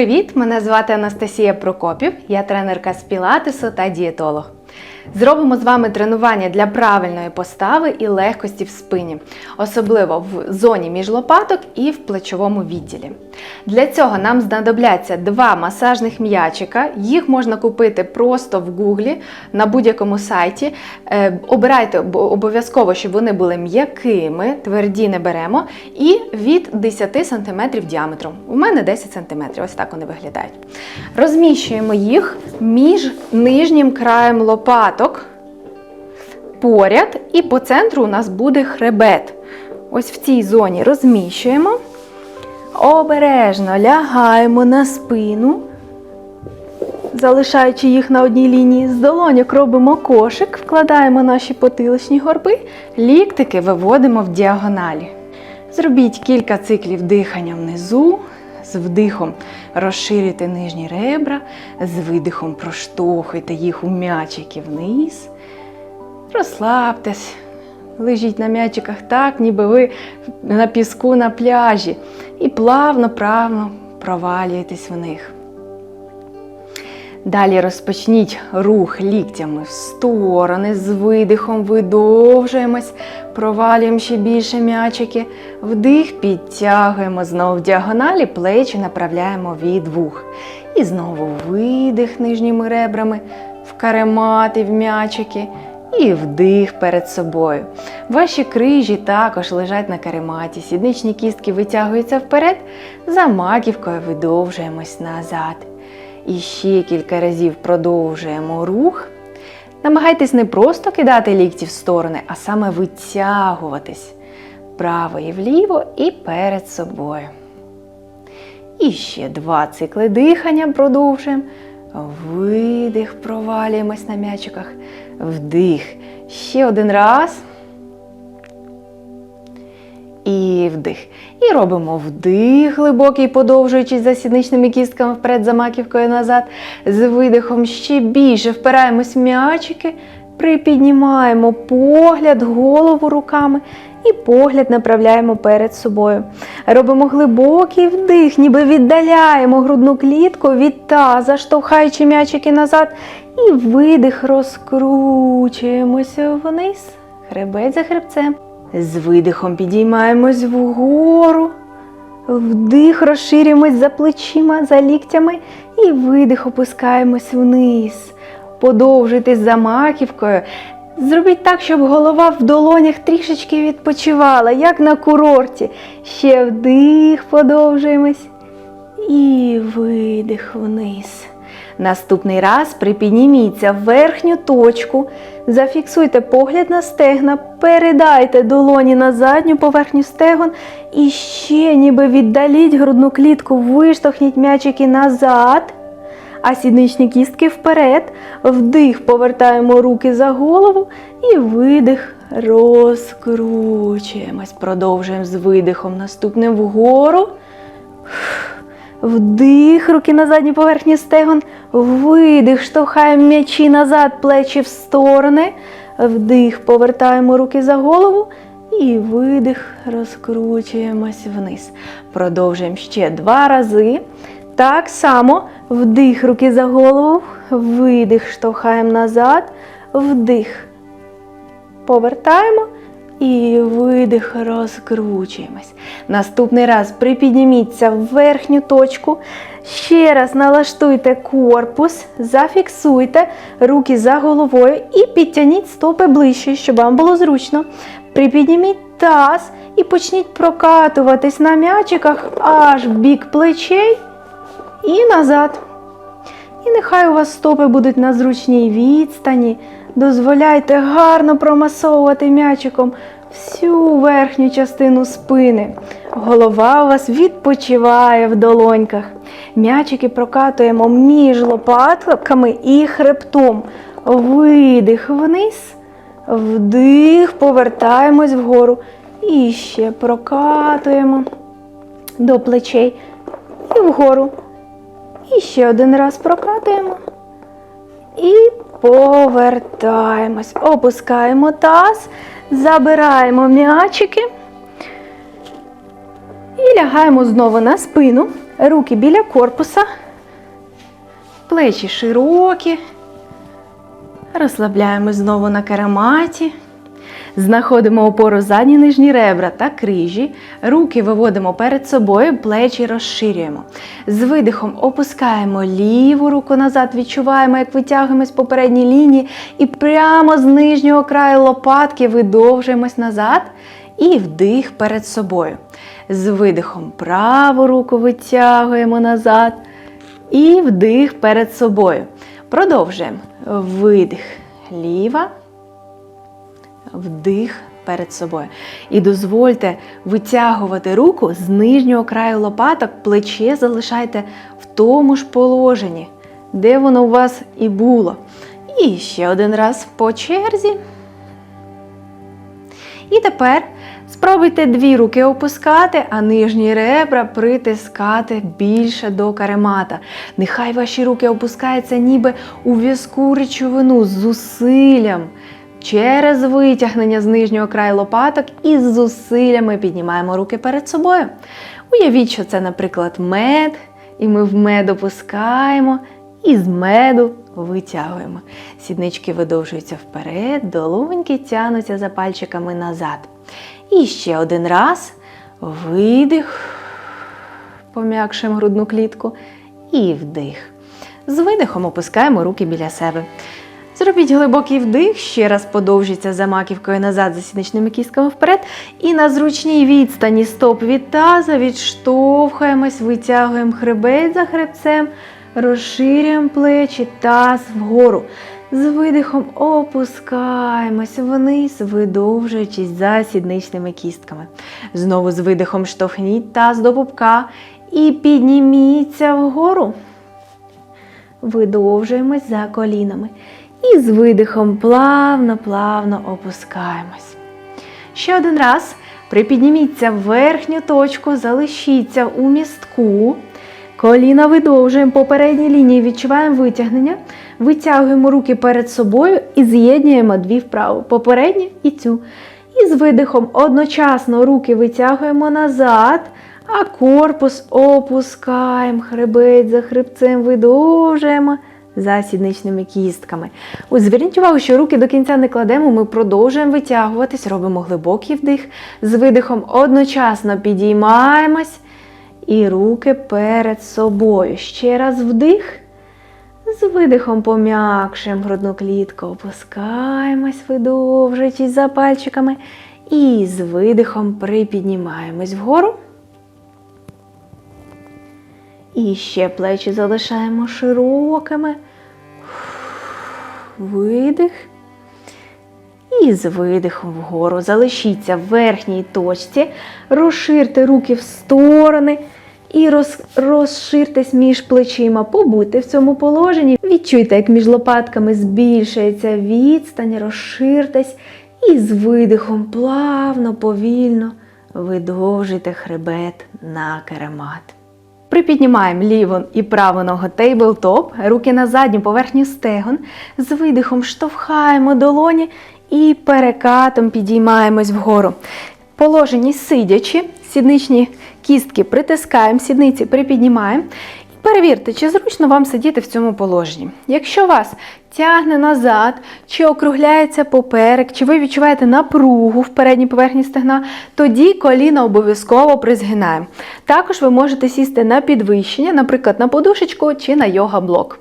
Привіт! Мене звати Анастасія Прокопів, я тренерка з пілатесу та дієтолог. Зробимо з вами тренування для правильної постави і легкості в спині, особливо в зоні між лопаток і в плечовому відділі. Для цього нам знадобляться два масажних м'ячика. Їх можна купити просто в гуглі на будь-якому сайті. Е, Обирайте обов'язково, щоб вони були м'якими, тверді не беремо, і від 10 см діаметром. У мене 10 см, ось так вони виглядають. Розміщуємо їх між нижнім краєм лопаток поряд, і по центру у нас буде хребет. Ось в цій зоні розміщуємо. Обережно лягаємо на спину, залишаючи їх на одній лінії. З долоньок робимо кошик, вкладаємо наші потиличні горби, ліктики виводимо в діагоналі. Зробіть кілька циклів дихання внизу. З вдихом розширюйте нижні ребра, з видихом проштовхуйте їх у м'ячики вниз. Розслабтесь, лежіть на м'ячиках так, ніби ви на піску на пляжі. І плавно-правно провалюєтесь в них. Далі розпочніть рух ліктями в сторони, з видихом видовжуємось, провалюємо ще більше м'ячики. Вдих, підтягуємо знову в діагоналі, плечі направляємо від вух. І знову видих нижніми ребрами, в каремати, в м'ячики. І вдих перед собою. Ваші крижі також лежать на карематі, сідничні кістки витягуються вперед, за маківкою видовжуємось назад. І ще кілька разів продовжуємо рух. Намагайтесь не просто кидати лікті в сторони, а саме витягуватись вправо і вліво і перед собою. І ще два цикли дихання продовжуємо. Видих, провалюємось на м'ячиках. Вдих. Ще один раз. І вдих. І робимо вдих глибокий, подовжуючись за сідничними кістками вперед, за маківкою назад. З видихом ще більше впираємось м'ячики, припіднімаємо погляд, голову руками і погляд направляємо перед собою. Робимо глибокий вдих, ніби віддаляємо грудну клітку від таза, штовхаючи м'ячики назад. І видих розкручуємося вниз, хребець за хребцем. З видихом підіймаємось вгору. Вдих, розширюємось за плечима, за ліктями і видих опускаємось вниз. Подовжуйтесь за маківкою. Зробіть так, щоб голова в долонях трішечки відпочивала, як на курорті. Ще вдих, подовжуємось. І видих вниз. Наступний раз припідніміться в верхню точку, зафіксуйте погляд на стегна, передайте долоні на задню поверхню стегон і ще ніби віддаліть грудну клітку, виштовхніть м'ячики назад, а сідничні кістки вперед. Вдих, повертаємо руки за голову і видих, розкручуємось. Продовжуємо з видихом наступним вгору. Вдих, руки на задній поверхні стегон. Видих, штовхаємо м'ячі назад, плечі в сторони. Вдих, повертаємо руки за голову. І видих, розкручуємось вниз. Продовжуємо ще два рази. Так само вдих, руки за голову, видих, штовхаємо назад, вдих. Повертаємо і видих, розкручуємось. Наступний раз припідніміться в верхню точку. Ще раз налаштуйте корпус, зафіксуйте руки за головою і підтягніть стопи ближче, щоб вам було зручно. Припідніміть таз і почніть прокатуватись на м'ячиках аж в бік плечей і назад. І нехай у вас стопи будуть на зручній відстані. Дозволяйте гарно промасовувати м'ячиком всю верхню частину спини. Голова у вас відпочиває в долоньках. М'ячики прокатуємо між лопатками і хребтом. Видих вниз, вдих, повертаємось вгору. І ще прокатуємо до плечей і вгору. І ще один раз прокатуємо. І повертаємось. Опускаємо таз, забираємо м'ячики. І лягаємо знову на спину. Руки біля корпуса, плечі широкі. Розслабляємо знову на карематі. Знаходимо опору задні нижні ребра та крижі. Руки виводимо перед собою, плечі розширюємо. З видихом опускаємо ліву руку назад, відчуваємо, як витягуємось по передній лінії, і прямо з нижнього краю лопатки видовжуємось назад і вдих перед собою. З видихом праву руку витягуємо назад і вдих перед собою. Продовжуємо. Видих ліва вдих перед собою. І дозвольте витягувати руку з нижнього краю лопаток, плече залишайте в тому ж положенні, де воно у вас і було. І ще один раз по черзі. І тепер спробуйте дві руки опускати, а нижні ребра притискати більше до каремата. Нехай ваші руки опускаються ніби у в'язку речовину з зусиллям. Через витягнення з нижнього краю лопаток і з зусиллями піднімаємо руки перед собою. Уявіть, що це, наприклад, мед, і ми в мед опускаємо і з меду витягуємо. Сіднички видовжуються вперед, долоньки тянуться за пальчиками назад. І ще один раз. Видих, пом'якшуємо грудну клітку. І вдих. З видихом опускаємо руки біля себе. Зробіть глибокий вдих, ще раз подовжіться за маківкою назад, за сідничними кістками вперед. І на зручній відстані стоп від таза відштовхуємось, витягуємо хребет за хребцем, розширюємо плечі, таз вгору. З видихом опускаємось вниз, видовжуючись за сідничними кістками. Знову з видихом штовхніть таз до пупка і підніміться вгору. Видовжуємось за колінами. І з видихом плавно-плавно опускаємось. Ще один раз. Припідніміться в верхню точку, залишіться у містку. Коліна видовжуємо по передній лінії, відчуваємо витягнення. Витягуємо руки перед собою і з'єднуємо дві вправи. Попередню і цю. І з видихом одночасно руки витягуємо назад, а корпус опускаємо, хребет за хребцем видовжуємо за сідничними кістками. Ось зверніть увагу, що руки до кінця не кладемо, ми продовжуємо витягуватись, робимо глибокий вдих. З видихом одночасно підіймаємось і руки перед собою. Ще раз вдих. З видихом пом'якшуємо грудну клітку, опускаємось, видовжуючись за пальчиками. І з видихом припіднімаємось вгору. І ще плечі залишаємо широкими. Видих. І з видихом вгору. Залишіться в верхній точці. Розширте руки в сторони. І роз, розширтесь між плечима. Побудьте в цьому положенні. Відчуйте, як між лопатками збільшується відстань, розширтесь. І з видихом плавно, повільно видовжуйте хребет на каремат. Припіднімаємо ліву і праву ногу тейблтоп, руки на задню поверхню стегон. З видихом штовхаємо долоні і перекатом підіймаємось вгору. Положені сидячи, сідничні кістки притискаємо, сідниці припіднімаємо. Перевірте, чи зручно вам сидіти в цьому положенні. Якщо вас тягне назад, чи округляється поперек, чи ви відчуваєте напругу в передній поверхні стегна, тоді коліна обов'язково призгинаємо. Також ви можете сісти на підвищення, наприклад, на подушечку чи на йога-блок.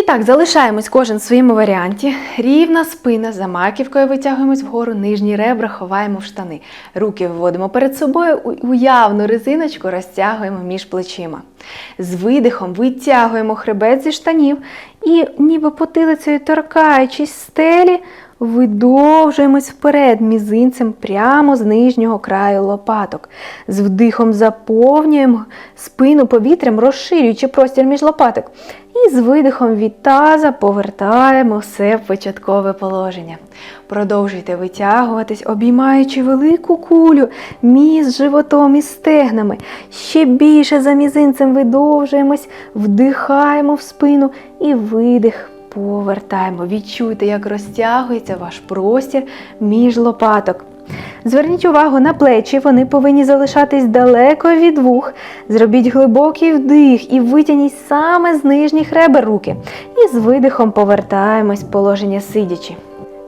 І так, залишаємось кожен в своєму варіанті. Рівна спина, за маківкою витягуємось вгору, нижні ребра ховаємо в штани. Руки виводимо перед собою, уявну резиночку розтягуємо між плечима. З видихом витягуємо хребет зі штанів і, ніби потилицею торкаючись стелі, видовжуємось вперед мізинцем прямо з нижнього краю лопаток. З вдихом заповнюємо спину повітрям, розширюючи простір між лопаток. І з видихом від таза повертаємо все в початкове положення. Продовжуйте витягуватись, обіймаючи велику кулю між животом і стегнами. Ще більше за мізинцем видовжуємось, вдихаємо в спину і видих. Повертаємо. Відчуйте, як розтягується ваш простір між лопаток. Зверніть увагу на плечі, вони повинні залишатись далеко від вух. Зробіть глибокий вдих і витягніть саме з нижніх ребер руки. І з видихом повертаємось в положення сидячи.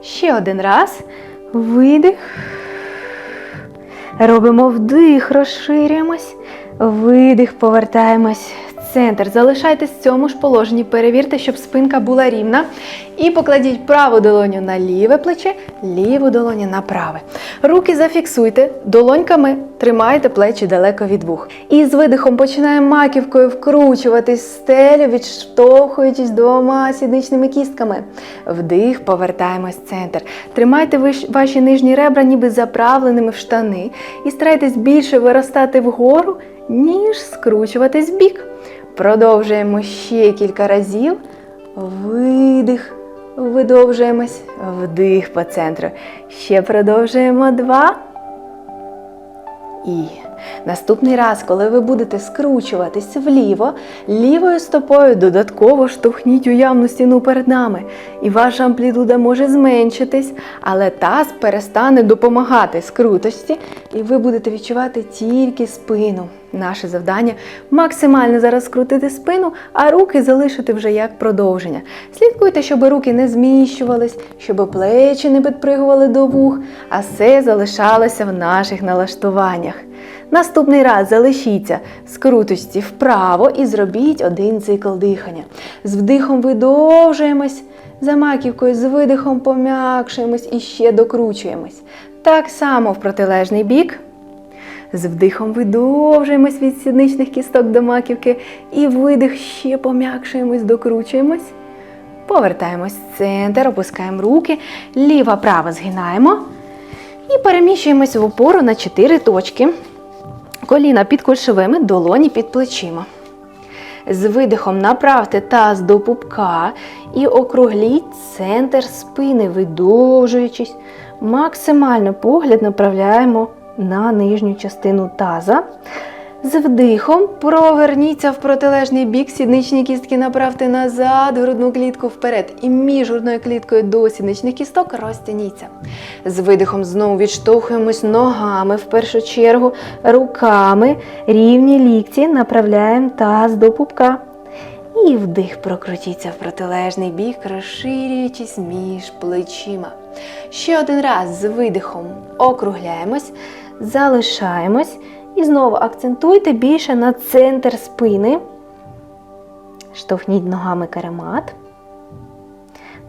Ще один раз. Видих. Робимо вдих, розширюємось. Видих, повертаємось центр. Залишайтесь в цьому ж положенні. Перевірте, щоб спинка була рівна. І покладіть праву долоню на ліве плече, ліву долоню на праве. Руки зафіксуйте, долоньками тримайте плечі далеко від вух. І з видихом починаємо маківкою вкручуватись в стелю, відштовхуючись двома сідничними кістками. Вдих, повертаємось в центр. Тримайте ваші нижні ребра ніби заправленими в штани і старайтесь більше виростати вгору, ніж скручуватись в бік. Продовжуємо ще кілька разів. Видих. Видовжуємось. Вдих по центру. Ще продовжуємо два. І наступний раз, коли ви будете скручуватись вліво, лівою стопою додатково штовхніть уявну стіну перед нами. І ваша амплітуда може зменшитись, але таз перестане допомагати скрутості, і ви будете відчувати тільки спину. Наше завдання максимально зараз скрутити спину, а руки залишити вже як продовження. Слідкуйте, щоб руки не зміщувались, щоб плечі не підпригували до вух, а все залишалося в наших налаштуваннях. Наступний раз залишіться в скрутості вправо і зробіть один цикл дихання. З вдихом видовжуємось, за маківкою з видихом пом'якшуємось і ще докручуємось. Так само в протилежний бік. З вдихом видовжуємось від сідничних кісток до маківки і видих ще пом'якшуємось, докручуємось. Повертаємось в центр, опускаємо руки, ліва, права згинаємо і переміщуємось в опору на 4 точки. Коліна під кульшовими, долоні під плечима. З видихом направте таз до пупка і округліть центр спини, видовжуючись. Максимально погляд направляємо на нижню частину таза. З вдихом проверніться в протилежний бік, сідничні кістки направте назад, грудну клітку вперед. І між грудною кліткою до сідничних кісток розтяніться. З видихом знову відштовхуємось ногами в першу чергу, руками, рівні лікті направляємо таз до пупка. І вдих прокрутіться в протилежний бік, розширюючись між плечима. Ще один раз з видихом округляємось, залишаємось і знову акцентуйте більше на центр спини. Штовхніть ногами каремат.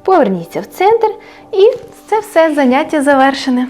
Поверніться в центр і це все заняття завершене.